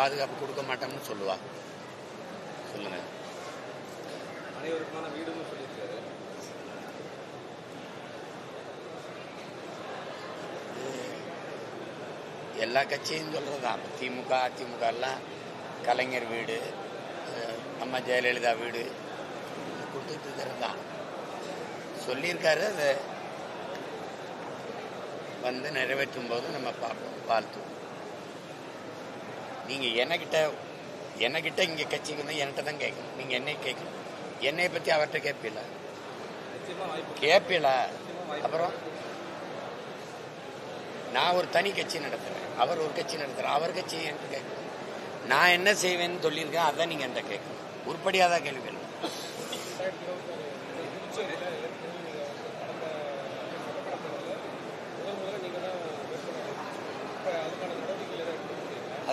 பாதுகாப்பு கொடுக்க மாட்டோம்னு சொல்லுவா. சொல்லுங்க. அனைவருக்குமான வீடுன்னு சொல்லியிருக்காரு. எல்லா கட்சியும் சொல்கிறது தான் திமுக அதிமுக எல்லாம் கலைஞர் வீடு அம்மா ஜெயலலிதா வீடு கொடுத்துட்டு இருக்கிறது தான். சொல்லியிருக்காரு அதை வந்து நிறைவேற்றும் போது நம்ம பார்ப்போம் வாழ்த்துவோம். நீங்கள் என்கிட்ட என்கிட்ட இங்கே கட்சிக்கு வந்து என்கிட்ட தான் கேட்கணும். நீங்கள் என்னை கேட்கணும். என்னை பற்றி அவர்கிட்ட கேட்பீல கேட்பீல அப்புறம்? நான் ஒரு தனி கட்சி நடத்துறேன். அவர் ஒரு கட்சி நடத்துறார். அவர் கட்சி என்கிட்ட கேட்கணும். நான் என்ன செய்வேன்னு சொல்லியிருக்கேன் அதான் நீங்கள் என்கிட்ட கேட்கணும். உருப்படியாக தான் கேள்வி கேட்கணும்.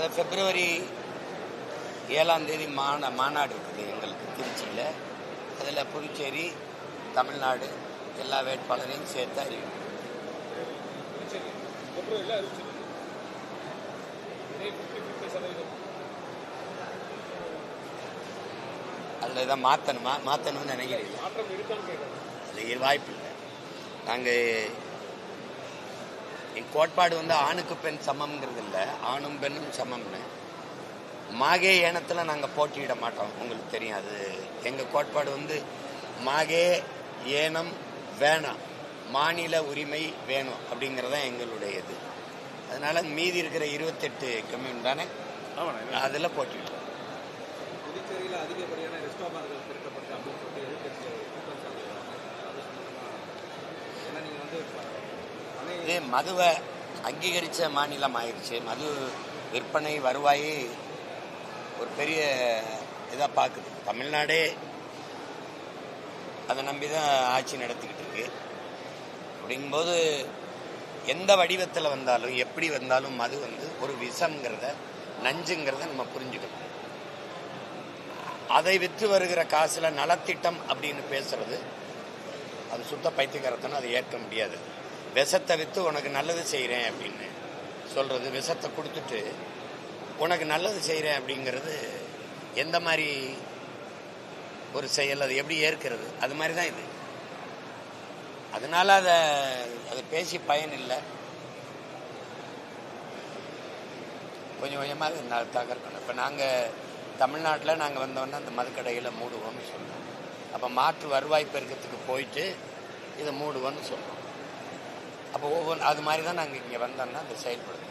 அது பிப்ரவரி ஏழாம் தேதி மாநா மாநாடு இருக்குது எங்களுக்கு திருச்சியில். அதில் புதுச்சேரி தமிழ்நாடு எல்லா வேட்பாளரையும் சேர்த்து சதவீதம் அதில் எதாவது மாற்றணுமா மாற்றணும்னு நினைக்கிறீங்க வாய்ப்பு இல்லை. நாங்கள் என் கோட்பாடு வந்து ஆணுக்கு பெண் சமம்ங்கிறது இல்லை. ஆணும் பெண்ணும் சமம்னு. மாகே ஏனத்தில் நாங்கள் போட்டியிட மாட்டோம். உங்களுக்கு தெரியும் அது. எங்கள் கோட்பாடு வந்து மாகே ஏனம் வேணாம் மாநில உரிமை வேணும் அப்படிங்கிறதான் எங்களுடைய இது அதனால மீதி இருக்கிற இருபத்தெட்டு கம்யூன் தானே? அதில் புதுச்சேரியில் அதிகப்படியான அப்படின்னு சொல்லிட்டு எதிர்கட்சிகள் குற்றம் சாட்டுகிறாங்க அது சம்பந்தமா ஏன்னா நீங்கள் வந்து அணை இது மதுவை அங்கீகரித்த மாநிலம் ஆயிடுச்சு மது விற்பனை வருவாய் ஒரு பெரிய இதாக பார்க்குது தமிழ்நாடே அதை நம்பி தான் ஆட்சி நடத்திக்கிட்டு இருக்கு. அப்படிங்கும்போது எந்த வடிவத்தில் வந்தாலும் எப்படி வந்தாலும் மது வந்து ஒரு விஷம்ங்கிறத நஞ்சுங்கிறத நம்ம புரிஞ்சுக்கணும். அதை விற்று வருகிற காசில் நலத்திட்டம் அப்படின்னு பேசுறது அது சுத்த பைத்தியக்காரத்தனம் அதை ஏற்க முடியாது. விஷத்தை விற்று உனக்கு நல்லது செய்கிறேன் அப்படின்னு சொல்கிறது விஷத்தை கொடுத்துட்டு உனக்கு நல்லது செய்கிறேன் அப்படிங்கிறது எந்த மாதிரி ஒரு செயல் அது எப்படி ஏற்கிறது? அது மாதிரி தான் இது. அதனால அதை அதை பேசி பயன் இல்லை. கொஞ்சம் கொஞ்சமாக அது தகர்க்கணும். இப்போ நாங்கள் தமிழ்நாட்டில் நாங்கள் வந்தோடனே அந்த மதுக்கடையில் மூடுவோம்னு சொன்னோம் அப்போ மாற்று வருவாய் பெருக்கத்துக்கு போயிட்டு இதை மூடுவோம்னு சொல்கிறோம் அப்போ ஒவ்வொன்று அது மாதிரி தான் நாங்கள் இங்கே வந்தோம்னா அது செயல்படுது.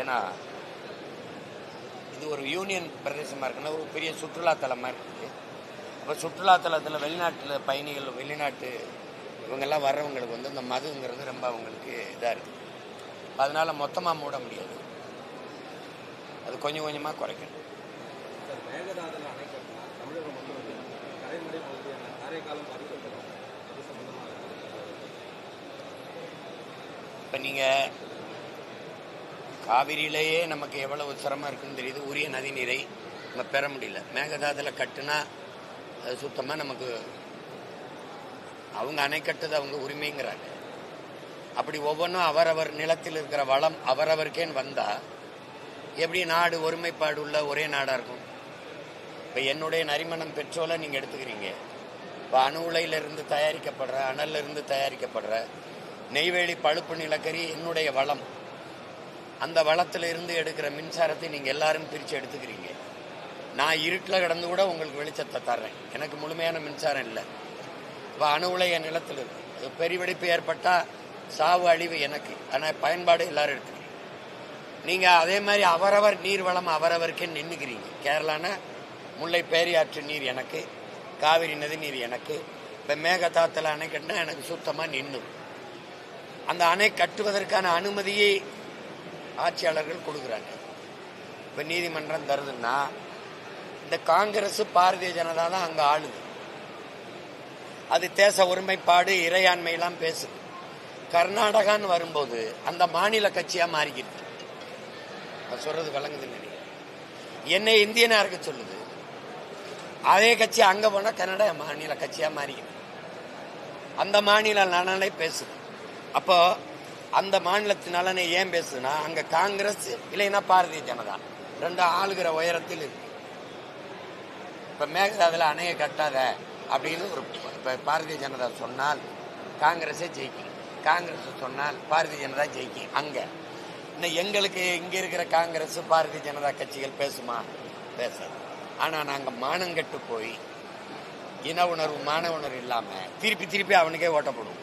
ஏன்னா இது ஒரு யூனியன் பிரதேசமாக இருக்குன்னா ஒரு பெரிய சுற்றுலாத்தலமாக இருக்குது. அப்போ சுற்றுலாத்தலத்தில் வெளிநாட்டில் பயணிகள் வெளிநாட்டு இவங்கெல்லாம் வர்றவங்களுக்கு வந்து இந்த மதுங்கிறது ரொம்ப அவங்களுக்கு இதாக இருக்குது அதனால் மொத்தமாக மூட முடியாது. அது கொஞ்சம் கொஞ்சமாக குறைக்கணும். மேகதாதுல தமிழகம் வந்து பகுதியான காரைக்காலம் பாதிக்கப்படும் அது சம்பந்தமாக இப்போ நீங்கள் காவிரியிலேயே நமக்கு எவ்வளவு சிரமம் இருக்குன்னு தெரியுது. உரிய நதி நீரை நம்ம பெற முடியல. மேகதாதுல கட்டுனா அது சுத்தமாக நமக்கு அவங்க அணை கட்டுது அவங்க உரிமைங்கிறாங்க. அப்படி ஒவ்வொன்றும் அவரவர் நிலத்தில் இருக்கிற வளம் அவரவருக்கேன்னு வந்தால் எப்படி நாடு ஒருமைப்பாடு உள்ள ஒரே நாடாக இருக்கும்? இப்போ என்னுடைய நரிமணம் பெட்ரோலை நீங்கள் எடுத்துக்கிறீங்க. இப்போ அணு உலையிலிருந்து தயாரிக்கப்படுற அனல்ல இருந்து தயாரிக்கப்படுற நெய்வேலி பழுப்பு நிலக்கரி என்னுடைய வளம். அந்த வளத்தில் இருந்து எடுக்கிற மின்சாரத்தை நீங்கள் எல்லாரும் பிரித்து எடுத்துக்கிறீங்க. நான் இருட்டில் கிடந்து கூட உங்களுக்கு வெளிச்சத்தை தர்றேன். எனக்கு முழுமையான மின்சாரம் இல்லை. இப்போ அணு உலைய நிலத்தில் இருக்கு. பெருவெடிப்பு ஏற்பட்டால் சாவு அழிவு எனக்கு. ஆனால் பயன்பாடு எல்லாரும் எடுத்துக்கிறீங்க நீங்கள் அதே மாதிரி அவரவர் நீர் வளம் அவரவருக்கே நின்றுக்கிறீங்க கேரளானா முல்லை பேரியாற்று நீர் எனக்கு. காவிரி நதி நீர் எனக்கு. இப்போ மேகதாத்தில் அணைக்கட்டினா எனக்கு சுத்தமாக நின்று அந்த அணை கட்டுவதற்கான அனுமதியை ஆட்சியாளர்கள் கொடுக்குறாங்க. இப்போ நீதிமன்றம் தருதுன்னா இந்த காங்கிரஸ் பாரதிய ஜனதா தான் அங்கே ஆளுது. அது தேச ஒருமைப்பாடு இறையாண்மையெல்லாம் பேசுது. கர்நாடகான்னு வரும்போது அந்த மாநில கட்சியாக மாறிக்கிட்டு. நான் சொல்றது விளங்குதுன்னு நினைக்கிறேன். என்னை இந்தியனா இருக்க சொல்லுது. அதே கட்சி அங்க போனா கன்னட மாநில கட்சியா மாறிக்கிது அந்த மாநில நலனை பேசுது. அப்போ அந்த மாநிலத்து நலனை ஏன் பேசுதுன்னா அங்க காங்கிரஸ் இல்லைன்னா பாரதிய ஜனதா. ரெண்டும் ஆளுகிற உயரத்தில் இருக்கு. இப்ப மேகதாதுல அணையை கட்டாத அப்படின்னு ஒரு இப்ப பாரதிய ஜனதா சொன்னால் காங்கிரஸே ஜெயிக்கும். காங்கிரஸ் சொன்னால் பாரதிய ஜனதா ஜெயிக்கும். அங்க. இன்னும் எங்களுக்கு இங்க இருக்கிற காங்கிரஸ் பாரதிய ஜனதா கட்சிகள் பேசுமா? பேசாது. ஆனா நாங்க மானங்கட்டு போய் இன உணர்வு மான உணர்வு இல்லாம திருப்பி திருப்பி அவனுக்கே ஓட்டப்படுவோம்.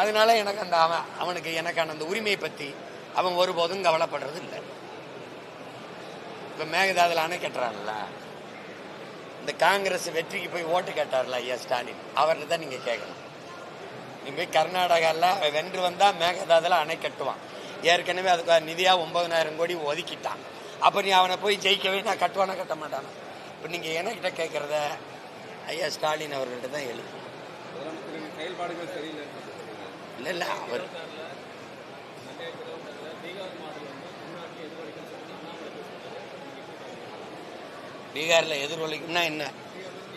அதனால எனக்கு அந்த அவன் அவனுக்கு எனக்கான அந்த உரிமையை பத்தி அவன் ஒருபோதும் கவலைப்படுறது இல்லை. இப்ப மேகதாதுல அணை கட்டுறான்ல. இந்த காங்கிரஸ் வெற்றிக்கு போய் ஓட்டு கேட்டார்ல ஐயா ஸ்டாலின். அவர்கிட்ட தான் நீங்க கேட்கணும் நீ போய் கர்நாடகால அவன் வென்று வந்தா மேகதாதுல அணை கட்டுவான். ஏற்கனவே அதுக்கு நிதியா ஒன்பதனாயிரம் கோடி ஒதுக்கிட்டான். அப்ப நீ அவனை போய் ஜெயிக்கவே நான் கட்டுவானா கட்ட மாட்டானா? இப்ப நீங்க என்கிட்ட கேட்கறத ஐயா ஸ்டாலின் அவர்கள்ட்ட தான் எழுதி. செயல்பாடுகள் சரியில்லை. இல்லை இல்லை அவர் பீகார்ல எதிரொலிக்கும்னா என்ன?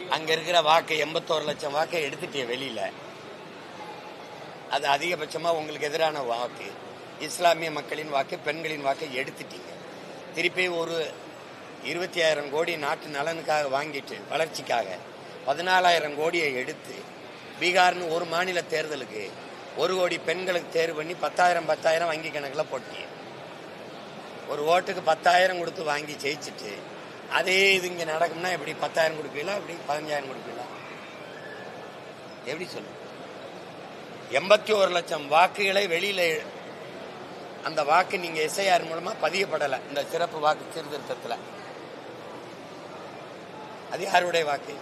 அங்க இருக்கிற வாக்கு எண்பத்தோரு லட்சம் வாக்கை எடுத்துட்டே வெளியில. அது அதிகபட்சமாக உங்களுக்கு எதிரான வாக்கு. இஸ்லாமிய மக்களின் வாக்கு பெண்களின் வாக்கை எடுத்துட்டீங்க. திருப்பி ஒரு இருபத்தி ஆயிரம் கோடி நாட்டு நலனுக்காக வாங்கிட்டு வளர்ச்சிக்காக பதினாலாயிரம் கோடியை எடுத்து பீகார்னு ஒரு மாநில தேர்தலுக்கு ஒரு கோடி பெண்களுக்கு தேர்வு பண்ணி பத்தாயிரம் பத்தாயிரம் வங்கி கணக்கில் போட்டீங்க. ஒரு ஓட்டுக்கு பத்தாயிரம் கொடுத்து வாங்கி ஜெயிச்சுட்டு அதே இது இங்கே நடக்கும்னா எப்படி பத்தாயிரம் கொடுப்பீங்களா எப்படி பதினஞ்சாயிரம் கொடுப்பீங்களா? எப்படி சொல்லு எண்பத்தி ஒரு லட்சம் வாக்குகளை வெளியில் அந்த வாக்கு நீங்கள் எஸ்ஐஆர் மூலமாக பதியப்படலை இந்த சிறப்பு வாக்கு சீர்திருத்தத்தில். அது யாருடைய வாக்கு?